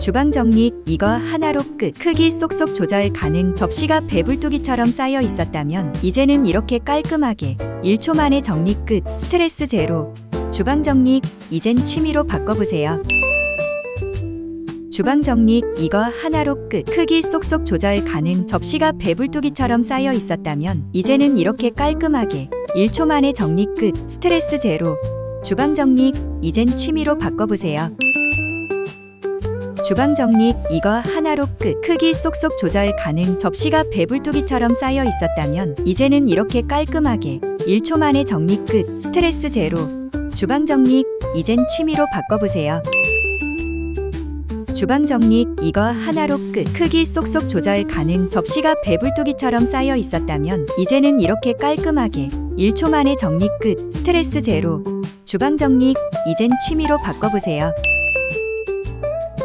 주방 정리 이거 하나로 끝. 크기 쏙쏙 조절 가능. 접시가 배불뚝이처럼 쌓여 있었다면 이제는 이렇게 깔끔하게 1초 만에 정리 끝. 스트레스 제로. 주방 정리 이젠 취미로 바꿔보세요. 주방 정리 이거 하나로 끝. 크기 쏙쏙 조절 가능. 접시가 배불뚝이처럼 쌓여 있었다면 이제는 이렇게 깔끔하게 1초 만에 정리 끝. 스트레스 제로. 주방 정리 이젠 취미로 바꿔보세요. 주방 정리 이거 하나로 끝. 크기 쏙쏙 조절 가능. 접시가 배불뚝이처럼 쌓여 있었다면 이제는 이렇게 깔끔하게 1초 만에 정리 끝. 스트레스 제로. 주방 정리 이젠 취미로 바꿔보세요. 주방 정리 이거 하나로 끝. 크기 쏙쏙 조절 가능. 접시가 배불뚝이처럼 쌓여 있었다면 이제는 이렇게 깔끔하게 1초 만에 정리 끝. 스트레스 제로. 주방 정리 이젠 취미로 바꿔보세요.